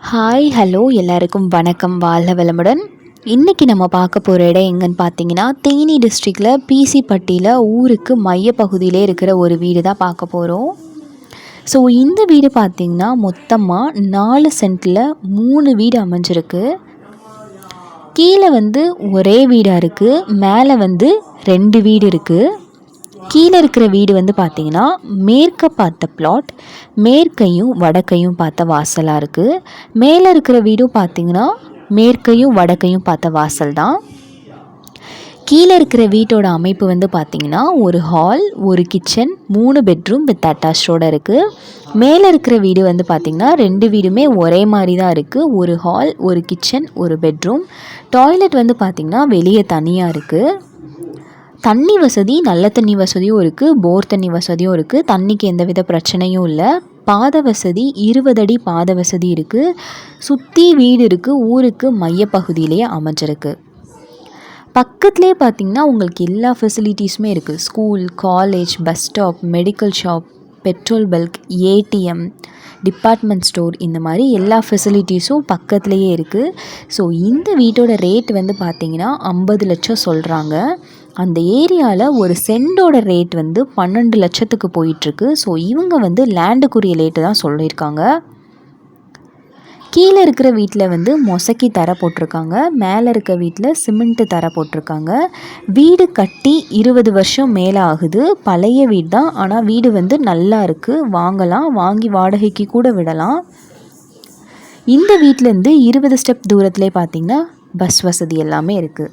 Hi hello எல்லாருக்கும் வணக்கம். வாழ்க வளமுடன். இன்றைக்கி நம்ம பார்க்க போகிற இடம் எங்கன்னு பார்த்தீங்கன்னா தேனி டிஸ்ட்ரிக்டில் பிசிப்பட்டியில் ஊருக்கு மையப்பகுதியிலே இருக்கிற ஒரு வீடு தான் பார்க்க போகிறோம் ஸோ இந்த வீடு பார்த்திங்கன்னா மொத்தமாக நாலு சென்ட்டில் மூணு வீடு அமைஞ்சிருக்கு. கீழே வந்து ஒரே வீடாக இருக்குது மேலே வந்து ரெண்டு வீடு இருக்குது கீழே இருக்கிற வீடு வந்து பார்த்திங்கன்னா மேற்க பார்த்த பிளாட் மேற்கையும் வடக்கையும் பார்த்த வாசலாக இருக்குது மேலே இருக்கிற வீடும் பார்த்திங்கன்னா மேற்கையும் வடக்கையும் பார்த்த வாசல் தான். கீழே இருக்கிற வீட்டோட அமைப்பு வந்து பார்த்திங்கன்னா ஒரு ஹால் ஒரு கிச்சன் மூணு பெட்ரூம் வித் அட்டாச்சோடு இருக்குது மேலே இருக்கிற வீடு வந்து பார்த்திங்கன்னா ரெண்டு வீடுமே ஒரே மாதிரி தான் இருக்குது ஒரு ஹால் ஒரு கிச்சன் ஒரு பெட்ரூம் டாய்லெட் வந்து பார்த்திங்கன்னா வெளியே தனியாக இருக்குது தண்ணி வசதி நல்ல தண்ணி வசதியும் இருக்குது போர் தண்ணி வசதியும் இருக்குது தண்ணிக்கு எந்தவித பிரச்சனையும் இல்லை. பாத வசதி இருபது அடி பாத வசதி இருக்குது சுற்றி வீடு இருக்குது ஊருக்கு மையப்பகுதியிலேயே அமைஞ்சிருக்கு. பக்கத்துலேயே பார்த்திங்கன்னா உங்களுக்கு எல்லா ஃபெசிலிட்டிஸுமே இருக்குது school college bus stop medical shop petrol bunk ATM department store இந்த மாதிரி எல்லா ஃபெசிலிட்டிஸும் பக்கத்துலேயே இருக்குது ஸோ இந்த வீட்டோட ரேட் வந்து பார்த்திங்கன்னா ஐம்பது லட்சம் சொல்கிறாங்க அந்த ஏரியாவில் ஒரு சென்டோட ரேட் வந்து பன்னெண்டு லட்சத்துக்கு போயிட்டுருக்கு. ஸோ இவங்க வந்து லேண்டுக்குரிய ரேட்டு தான் சொல்லியிருக்காங்க. கீழே இருக்கிற வீட்டில் வந்து மொசக்கி தர போட்டிருக்காங்க. மேலே இருக்க வீட்டில் சிமெண்ட்டு தர போட்டிருக்காங்க. வீடு கட்டி இருபது வருஷம் மேலே ஆகுது. பழைய வீடு தான். ஆனால் வீடு வந்து நல்லா இருக்குது வாங்கலாம். வாங்கி வாடகைக்கு கூட விடலாம். இந்த வீட்டிலேருந்து இருபது ஸ்டெப் தூரத்துலேயே பார்த்திங்கன்னா பஸ் வசதி எல்லாமே இருக்குது